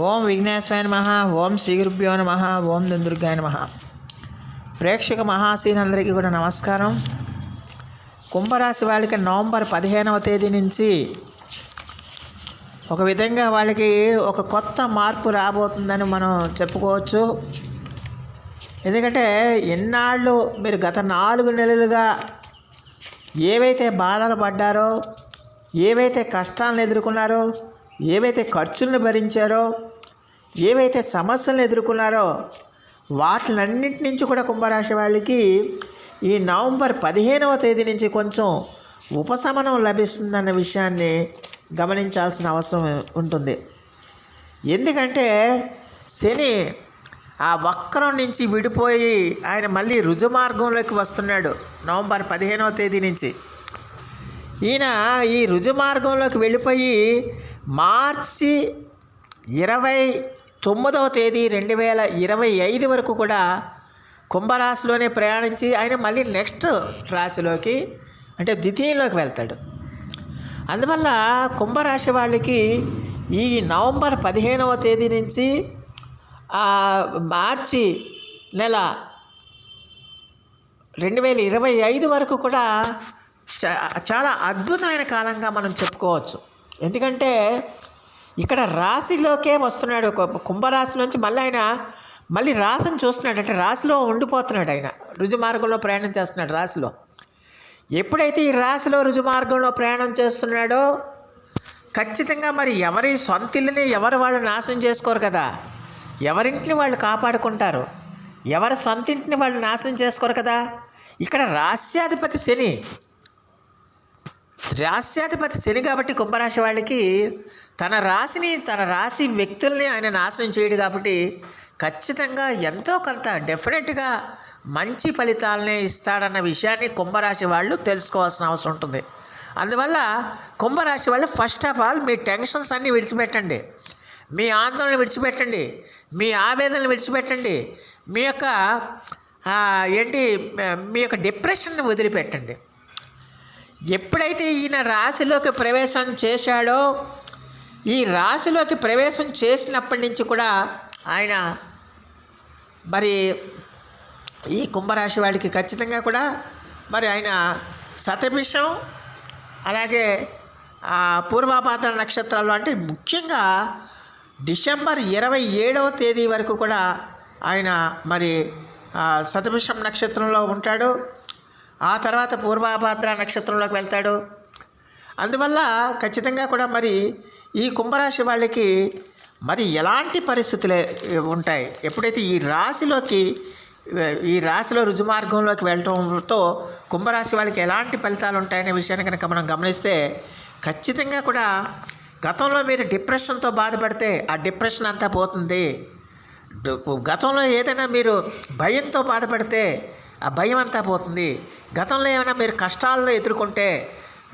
ఓం విఘ్నేశ్వరాయ నమ ఓం శ్రీ గురుభ్యో నమ ఓం దుందుర్గాయ నమ. ప్రేక్షక మహాశీలందరికీ కూడా నమస్కారం. కుంభరాశి వాళ్ళకి నవంబర్ పదిహేనవ తేదీ నుంచి ఒక విధంగా వాళ్ళకి ఒక కొత్త మార్పు రాబోతుందని మనం చెప్పుకోవచ్చు. ఎందుకంటే ఎన్నాళ్ళు మీరు గత నాలుగు నెలలుగా ఏవైతే బాధలు పడ్డారో ఏవైతే కష్టాలను ఎదుర్కొన్నారో ఏవైతే ఖర్చులను భరించారో ఏవైతే సమస్యలను ఎదుర్కొన్నారో వాటిలన్నింటి నుంచి కూడా కుంభరాశి వాళ్ళకి ఈ నవంబర్ పదిహేనవ తేదీ నుంచి కొంచెం ఉపశమనం లభిస్తుందన్న విషయాన్ని గమనించాల్సిన అవసరం ఉంటుంది. ఎందుకంటే శని ఆ వక్రం నుంచి విడిపోయి ఆయన మళ్ళీ రుజుమార్గంలోకి వస్తున్నాడు నవంబర్ పదిహేనవ తేదీ నుంచి. ఈయన ఈ రుజుమార్గంలోకి వెళ్ళిపోయి మార్చి ఇరవై తొమ్మిదవ తేదీ రెండు వేల ఇరవై ఐదు వరకు కూడా కుంభరాశిలోనే ప్రయాణించి ఆయన మళ్ళీ నెక్స్ట్ రాశిలోకి అంటే ద్వితీయంలోకి వెళ్తాడు. అందువల్ల కుంభరాశి వాళ్ళకి ఈ నవంబర్ పదిహేనవ తేదీ నుంచి మార్చి నెల రెండు వేల ఇరవై ఐదు వరకు కూడా చాలా అద్భుతమైన కాలంగా మనం చెప్పుకోవచ్చు. ఎందుకంటే ఇక్కడ రాశిలోకే వస్తున్నాడు కుంభరాశి నుంచి మళ్ళీ ఆయన మళ్ళీ రాశిని చూస్తున్నాడు. అంటే రాశిలో ఉండిపోతున్నాడు ఆయన. రుజుమార్గంలో ప్రయాణం చేస్తున్నాడు రాశిలో. ఎప్పుడైతే ఈ రాశిలో రుజుమార్గంలో ప్రయాణం చేస్తున్నాడో ఖచ్చితంగా మరి ఎవరి సొంత ఇల్లుని ఎవరు వాళ్ళు నాశనం చేసుకోరు కదా. ఎవరింటిని వాళ్ళు కాపాడుకుంటారు. ఎవరి సొంత ఇంటిని వాళ్ళు నాశనం చేసుకోరు కదా. ఇక్కడ రాస్యాధిపతి శని రాశ్యాధిపతి శని కాబట్టి కుంభరాశి వాళ్ళకి తన రాశిని తన రాశి వ్యక్తుల్ని ఆయన నాశనం చేయడు కాబట్టి ఖచ్చితంగా ఎంతో కొంత డెఫినెట్గా మంచి ఫలితాలనే ఇస్తాడన్న విషయాన్ని కుంభరాశి వాళ్ళు తెలుసుకోవాల్సిన అవసరం ఉంటుంది. అందువల్ల కుంభరాశి వాళ్ళు ఫస్ట్ ఆఫ్ ఆల్ మీ టెన్షన్స్ అన్నీ విడిచిపెట్టండి. మీ ఆందోళన విడిచిపెట్టండి. మీ ఆవేదనలు విడిచిపెట్టండి. మీ యొక్క ఏంటి మీ యొక్క డిప్రెషన్ని వదిలిపెట్టండి. ఎప్పుడైతే ఈయన రాశిలోకి ప్రవేశం చేశాడో ఈ రాశిలోకి ప్రవేశం చేసినప్పటి నుంచి కూడా ఆయన మరి ఈ కుంభరాశి వాడికి ఖచ్చితంగా కూడా మరి ఆయన శతభిషం అలాగే పూర్వపాత్ర పూర్వాపాత్ర నక్షత్రాలు అంటే ముఖ్యంగా డిసెంబర్ ఇరవై ఏడవ తేదీ వరకు కూడా ఆయన మరి శతభిషం నక్షత్రంలో ఉంటాడు. ఆ తర్వాత పూర్వాభాద్ర నక్షత్రంలోకి వెళ్తాడు. అందువల్ల ఖచ్చితంగా కూడా మరి ఈ కుంభరాశి వాళ్ళకి మరి ఎలాంటి పరిస్థితులే ఉంటాయి? ఎప్పుడైతే ఈ రాశిలోకి ఈ రాశిలో రుజుమార్గంలోకి వెళ్ళడంతో కుంభరాశి వాళ్ళకి ఎలాంటి ఫలితాలు ఉంటాయనే విషయాన్ని కనుక మనం గమనిస్తే ఖచ్చితంగా కూడా గతంలో మీరు డిప్రెషన్తో బాధపడితే ఆ డిప్రెషన్ అంతా పోతుంది. గతంలో ఏదైనా మీరు భయంతో బాధపడితే ఆ భయం అంతా పోతుంది. గతంలో ఏమైనా మీరు కష్టాలను ఎదుర్కొంటే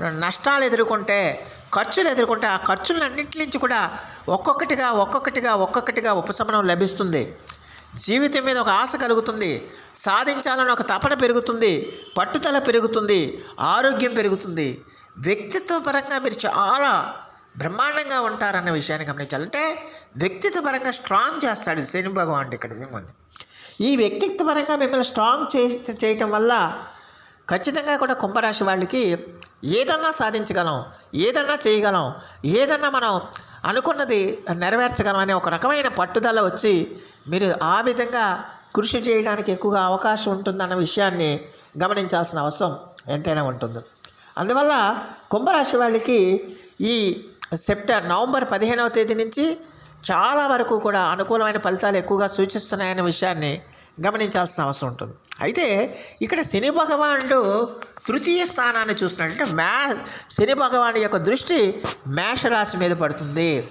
నష్టాలు ఎదుర్కొంటే ఖర్చులు ఎదుర్కొంటే ఆ ఖర్చులన్నింటి నుంచి కూడా ఒక్కొక్కటిగా ఒక్కొక్కటిగా ఒక్కొక్కటిగా ఉపశమనం లభిస్తుంది. జీవితం మీద ఒక ఆశ కలుగుతుంది. సాధించాలని ఒక తపన పెరుగుతుంది. పట్టుదల పెరుగుతుంది. ఆరోగ్యం పెరుగుతుంది. వ్యక్తిత్వ పరంగా మీరు చాలా బ్రహ్మాండంగా ఉంటారన్న విషయాన్ని గమనించాలంటే వ్యక్తిత్వ పరంగా స్ట్రాంగ్ చేస్తాడు శని భగవాన్ ఇక్కడ. మేము ఈ వ్యక్తిత్వ పరంగా మిమ్మల్ని స్ట్రాంగ్ చే చేయటం వల్ల ఖచ్చితంగా కూడా కుంభరాశి వాళ్ళకి ఏదన్నా సాధించగలం ఏదన్నా చేయగలం ఏదన్నా మనం అనుకున్నది నెరవేర్చగలం అనే ఒక రకమైన పట్టుదల వచ్చి మీరు ఆ విధంగా కృషి చేయడానికి ఎక్కువగా అవకాశం ఉంటుందన్న విషయాన్ని గమనించాల్సిన అవసరం ఎంతైనా ఉంటుంది. అందువల్ల కుంభరాశి వాళ్ళకి ఈ సెప్టెంబర్ నవంబర్ పదిహేనవ తేదీ నుంచి చాలా వరకు కూడా అనుకూలమైన ఫలితాలు ఎక్కువగా సూచిస్తున్నాయనే విషయాన్ని గమనించాల్సిన అవసరం ఉంటుంది. అయితే ఇక్కడ శని భగవానుడు తృతీయ స్థానాన్ని చూస్తున్నాడు. అంటే మ్యా శని భగవాను యొక్క దృష్టి మేషరాశి మీద పడుతుంది.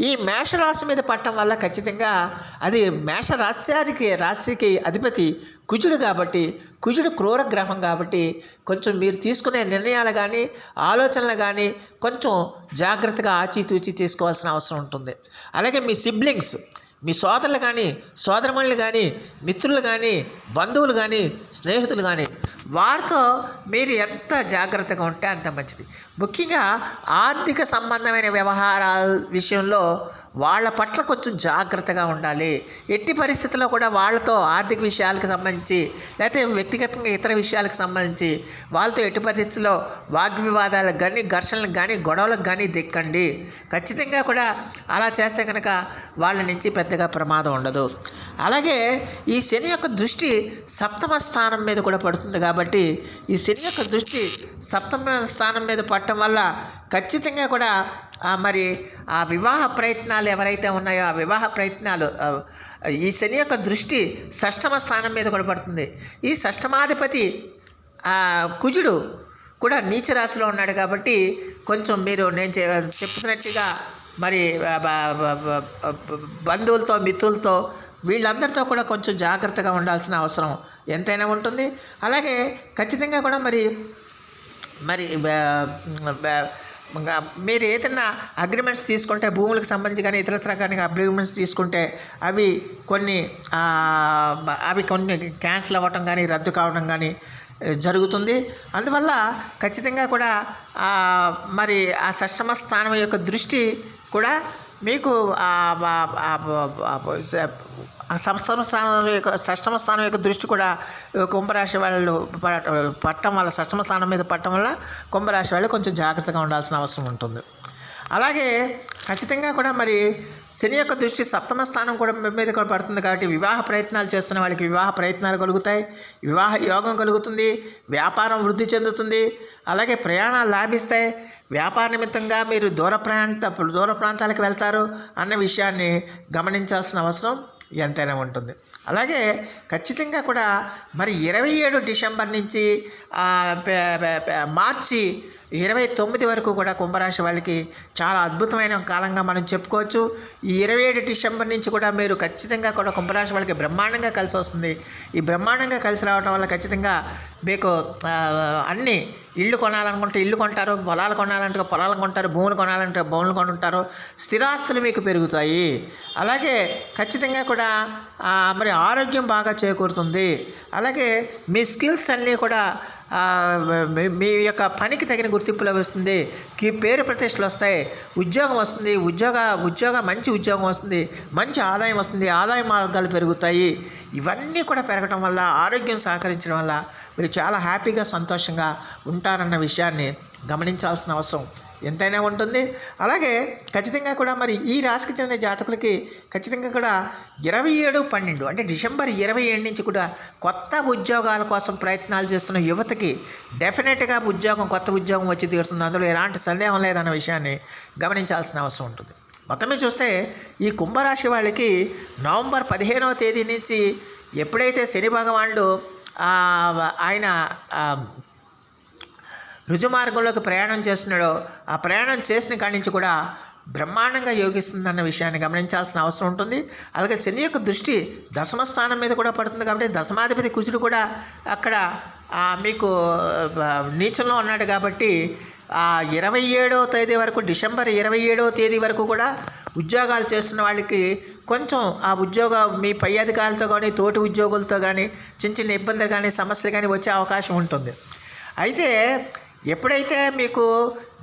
ఈ మేషరాశి మీద పట్టడం వల్ల ఖచ్చితంగా అది మేషరాశ్యానికి రాశికి అధిపతి కుజుడు కాబట్టి కుజుడు క్రూర గ్రహం కాబట్టి కొంచెం మీరు తీసుకునే నిర్ణయాలు కానీ ఆలోచనలు కానీ కొంచెం జాగ్రత్తగా ఆచితూచి తీసుకోవాల్సిన అవసరం ఉంటుంది. అలాగే మీ సిబ్లింగ్స్ మీ సోదరులు కానీ సోదరమణులు కానీ మిత్రులు కానీ బంధువులు కానీ స్నేహితులు కానీ వారితో మీరు ఎంత జాగ్రత్తగా ఉంటే అంత మంచిది. ముఖ్యంగా ఆర్థిక సంబంధమైన వ్యవహారాల విషయంలో వాళ్ళ పట్ల కొంచెం జాగ్రత్తగా ఉండాలి. ఎట్టి పరిస్థితుల్లో కూడా వాళ్ళతో ఆర్థిక విషయాలకు సంబంధించి లేకపోతే వ్యక్తిగతంగా ఇతర విషయాలకు సంబంధించి వాళ్ళతో ఎట్టి పరిస్థితుల్లో వాగ్వివాదాలకు కానీ ఘర్షణలకు కానీ గొడవలకు కానీ దిక్కండి. ఖచ్చితంగా కూడా అలా చేస్తే కనుక వాళ్ళ నుంచి పెద్దగా ప్రమాదం ఉండదు. అలాగే ఈ శని యొక్క దృష్టి సప్తమ స్థానం మీద కూడా పడుతుంది కాబట్టి ఈ శని యొక్క దృష్టి సప్తమ స్థానం మీద పడటం వల్ల ఖచ్చితంగా కూడా మరి ఆ వివాహ ప్రయత్నాలు ఎవరైతే ఉన్నాయో ఆ వివాహ ప్రయత్నాలు ఈ శని యొక్క దృష్టి షష్టమ స్థానం మీద కూడా పడుతుంది. ఈ షష్టమాధిపతి ఆ, కుజుడు కూడా నీచ రాశిలో ఉన్నాడు కాబట్టి కొంచెం మీరు నేను చె- చెప్తున్నట్టుగా మరి బంధువులతో మిత్రులతో వీళ్ళందరితో కూడా కొంచెం జాగ్రత్తగా ఉండాల్సిన అవసరం ఎంతైనా ఉంటుంది. అలాగే ఖచ్చితంగా కూడా మరి మరి మీరు ఏదైనా అగ్రిమెంట్స్ తీసుకుంటే భూములకు సంబంధించి కానీ ఇతరత్ర కానీ అగ్రిమెంట్స్ తీసుకుంటే అవి కొన్ని అవి కొన్ని క్యాన్సిల్ అవ్వటం కానీ రద్దు కావడం కానీ జరుగుతుంది. అందువల్ల ఖచ్చితంగా కూడా మరి ఆ సష్టమ స్థానం యొక్క దృష్టి కూడా మీకు ఆ, సప్తమ స్థానం యొక్క షష్టమ స్థానం యొక్క దృష్టి కూడా కుంభరాశి వాళ్ళు పట్టడం వల్ల షష్టమ స్థానం మీద పట్టడం వల్ల కుంభరాశి వాళ్ళు కొంచెం జాగ్రత్తగా ఉండాల్సిన అవసరం ఉంటుంది. అలాగే ఖచ్చితంగా కూడా మరి శని యొక్క దృష్టి సప్తమ స్థానం కూడా మీ మీద కూడా పడుతుంది కాబట్టి వివాహ ప్రయత్నాలు చేస్తున్న వాళ్ళకి వివాహ ప్రయత్నాలు కలుగుతాయి. వివాహ యోగం కలుగుతుంది. వ్యాపారం వృద్ధి చెందుతుంది. అలాగే ప్రయాణాలు లాభిస్తాయి. వ్యాపార నిమిత్తంగా మీరు దూర ప్రాంత దూర ప్రాంతాలకు వెళ్తారు అన్న విషయాన్ని గమనించాల్సిన అవసరం ఎంతైనా ఉంటుంది. అలాగే ఖచ్చితంగా కూడా మరి ఇరవై ఏడు డిసెంబర్ నుంచి మార్చి ఇరవై తొమ్మిది వరకు కూడా కుంభరాశి వాళ్ళకి చాలా అద్భుతమైన కాలంగా మనం చెప్పుకోవచ్చు. ఈ ఇరవై ఏడు డిసెంబర్ నుంచి కూడా మీరు ఖచ్చితంగా కూడా కుంభరాశి వాళ్ళకి బ్రహ్మాండంగా కలిసి వస్తుంది. ఈ బ్రహ్మాండంగా కలిసి రావడం వల్ల ఖచ్చితంగా మీకు అన్నీ అన్ని ఇల్లు కొనాలనుకుంటే ఇల్లు కొంటారు పొలాలు కొనాలంటే పొలాలు కొంటారు భూములు కొనాలంటే భూములు కొనుంటారు స్థిరాస్తులు మీకు పెరుగుతాయి. అలాగే ఖచ్చితంగా కూడా మరి ఆరోగ్యం బాగా చేకూరుతుంది. అలాగే మీ స్కిల్స్ అన్నీ కూడా మీ- యొక్క పనికి తగిన గుర్తింపు లభిస్తుంది కీ పేరు ప్రతిష్టలు వస్తాయి. ఉద్యోగం వస్తుంది. ఉద్యోగ ఉద్యోగ మంచి ఉద్యోగం వస్తుంది. మంచి ఆదాయం వస్తుంది. ఆదాయ మార్గాలు పెరుగుతాయి. ఇవన్నీ కూడా పెరగడం వల్ల ఆరోగ్యం సహకరించడం వల్ల మీరు చాలా హ్యాపీగా సంతోషంగా ఉంటారన్న విషయాన్ని గమనించాల్సిన అవసరం. ఎంతైనా ఉంటుంది. అలాగే ఖచ్చితంగా కూడా మరి ఈ రాశికి చెందిన జాతకులకి ఖచ్చితంగా కూడా ఇరవై ఏడు పన్నెండు అంటే డిసెంబర్ ఇరవై ఏడు నుంచి కూడా కొత్త ఉద్యోగాల కోసం ప్రయత్నాలు చేస్తున్న యువతకి డెఫినెట్గా ఉద్యోగం కొత్త ఉద్యోగం వచ్చి తీరుతుంది. అందులో ఎలాంటి సందేహం లేదన్న విషయాన్ని గమనించాల్సిన అవసరం ఉంటుంది. మొత్తం చూస్తే ఈ కుంభరాశి వాళ్ళకి నవంబర్ పదిహేనవ తేదీ నుంచి ఎప్పుడైతే శని భగవానుడు ఆయన రుజుమార్గంలోకి ప్రయాణం చేస్తున్నాడో ఆ ప్రయాణం చేసిన కాడి నుంచి కూడా బ్రహ్మాండంగా యోగిస్తుందన్న విషయాన్ని గమనించాల్సిన అవసరం ఉంటుంది. అలాగే శని యొక్క దృష్టి దశమ స్థానం మీద కూడా పడుతుంది కాబట్టి దశమాధిపతి కుజుడు కూడా అక్కడ మీకు నీచంలో ఉన్నాడు కాబట్టి ఆ ఇరవై ఏడవ తేదీ వరకు డిసెంబర్ ఇరవై ఏడవ తేదీ వరకు కూడా ఉద్యోగాలు చేస్తున్న వాళ్ళకి కొంచెం ఆ ఉద్యోగ మీ పై అధికారులతో కానీ తోటి ఉద్యోగులతో కానీ చిన్న చిన్న ఇబ్బందులు కానీ సమస్యలు కానీ వచ్చే అవకాశం ఉంటుంది. అయితే ఎప్పుడైతే మీకు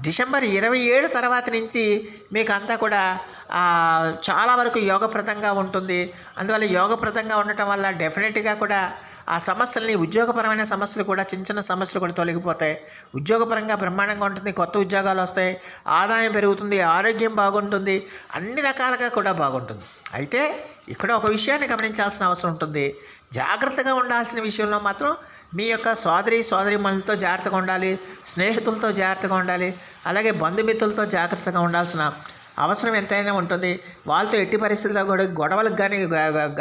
డిసెంబర్ ఇరవై ఏడు తర్వాత నుంచి మీకు అంతా కూడా చాలా వరకు యోగప్రదంగా ఉంటుంది. అందువల్ల యోగప్రదంగా ఉండటం వల్ల డెఫినెట్గా కూడా ఆ సమస్యల్ని ఉద్యోగపరమైన సమస్యలు కూడా చిన్న చిన్న సమస్యలు కూడా తొలగిపోతాయి. ఉద్యోగపరంగా బ్రహ్మాండంగా ఉంటుంది కొత్త ఉద్యోగాలు వస్తాయి ఆదాయం పెరుగుతుంది ఆరోగ్యం బాగుంటుంది అన్ని రకాలుగా కూడా బాగుంటుంది. అయితే ఇక్కడ ఒక విషయాన్ని గమనించాల్సిన అవసరం ఉంటుంది. జాగ్రత్తగా ఉండాల్సిన విషయంలో మాత్రం మీ యొక్క సోదరి సోదరిమణులతో జాగ్రత్తగా ఉండాలి స్నేహితులతో జాగ్రత్తగా ఉండాలి అలాగే బంధుమిత్రులతో జాగ్రత్తగా ఉండాల్సిన అవసరం ఎంతైనా ఉంటుంది. వాళ్ళతో ఎట్టి పరిస్థితుల్లో కూడా గొడవలకు కానీ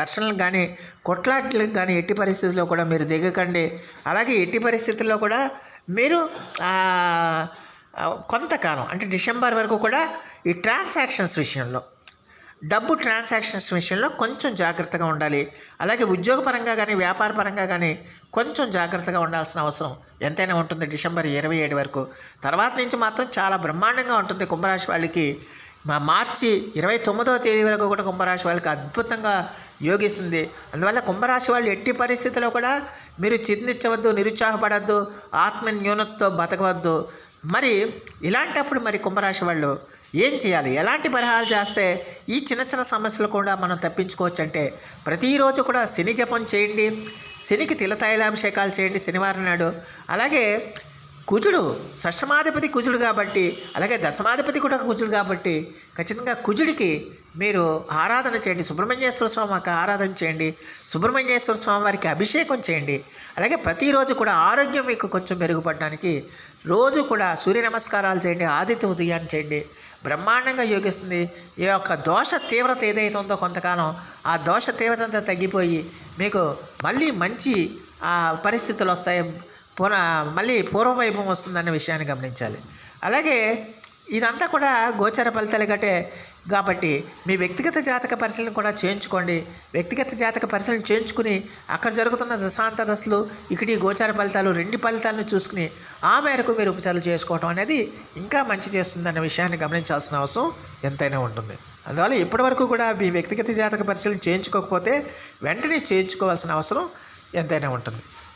ఘర్షణలకు కానీ కొట్లాట్లకు కానీ ఎట్టి పరిస్థితుల్లో కూడా మీరు దిగకండి. అలాగే ఎట్టి పరిస్థితుల్లో కూడా మీరు కొంతకాలం అంటే డిసెంబర్ వరకు కూడా ఈ ట్రాన్సాక్షన్స్ విషయంలో డబ్బు ట్రాన్సాక్షన్స్ విషయంలో కొంచెం జాగ్రత్తగా ఉండాలి. అలాగే ఉద్యోగపరంగా కానీ వ్యాపార పరంగా కానీ కొంచెం జాగ్రత్తగా ఉండాల్సిన అవసరం ఎంతైనా ఉంటుంది డిసెంబర్ ఇరవై ఏడు వరకు. తర్వాత నుంచి మాత్రం చాలా బ్రహ్మాండంగా ఉంటుంది కుంభరాశి వాళ్ళకి. మా మార్చి ఇరవై తొమ్మిదవ తేదీ వరకు కూడా కుంభరాశి వాళ్ళకి అద్భుతంగా యోగిస్తుంది. అందువల్ల కుంభరాశి వాళ్ళు ఎట్టి పరిస్థితుల్లో కూడా మీరు చింతించవద్దు నిరుత్సాహపడద్దు ఆత్మ న్యూనతతో బతకవద్దు. మరి ఇలాంటప్పుడు మరి కుంభరాశి వాళ్ళు ఏం చేయాలి? ఎలాంటి పరిహారాలు చేస్తే ఈ చిన్న చిన్న సమస్యలు కూడా మనం తప్పించుకోవచ్చు అంటే ప్రతిరోజు కూడా శని జపం చేయండి శనికి తిలతైలాభిషేకాలు చేయండి శనివారం నాడు. అలాగే కుజుడు షష్టమాధిపతి కుజుడు కాబట్టి అలాగే దశమాధిపతి కూడా కుజుడు కాబట్టి ఖచ్చితంగా కుజుడికి మీరు ఆరాధన చేయండి. సుబ్రహ్మణ్యేశ్వర స్వామికి ఆరాధన చేయండి సుబ్రహ్మణ్యేశ్వర స్వామి వారికి అభిషేకం చేయండి. అలాగే ప్రతిరోజు కూడా ఆరోగ్యం మీకు కొంచెం మెరుగుపడడానికి రోజు కూడా సూర్య నమస్కారాలు చేయండి ఆదిత్య ఉదయాన్ని చేయండి. బ్రహ్మాండంగా యోగిస్తుంది. ఈ యొక్క దోష తీవ్రత ఏదైతే ఉందో కొంతకాలం ఆ దోష తీవ్రత అంతా తగ్గిపోయి మీకు మళ్ళీ మంచి ఆ, పరిస్థితులు వస్తాయి. పున మళ్ళీ పూర్వవైభవం వస్తుందనే విషయాన్ని గమనించాలి. అలాగే ఇదంతా కూడా గోచర ఫలితాలు గట్టే కాబట్టి మీ వ్యక్తిగత జాతక పరిశీలన కూడా చేయించుకోండి. వ్యక్తిగత జాతక పరిశీలన చేయించుకుని అక్కడ జరుగుతున్న దశాంత దశలు ఇక్కడి గోచార ఫలితాలు రెండు ఫలితాలను చూసుకుని ఆ మేరకు మీరు ఉపచారాలు చేసుకోవటం అనేది ఇంకా మంచి చేస్తుందన్న విషయాన్ని గమనించాల్సిన అవసరం ఎంతైనా ఉంటుంది. అందువల్ల ఇప్పటివరకు కూడా మీ వ్యక్తిగత జాతక పరిశీలన చేయించుకోకపోతే వెంటనే చేయించుకోవాల్సిన అవసరం ఎంతైనా ఉంటుంది.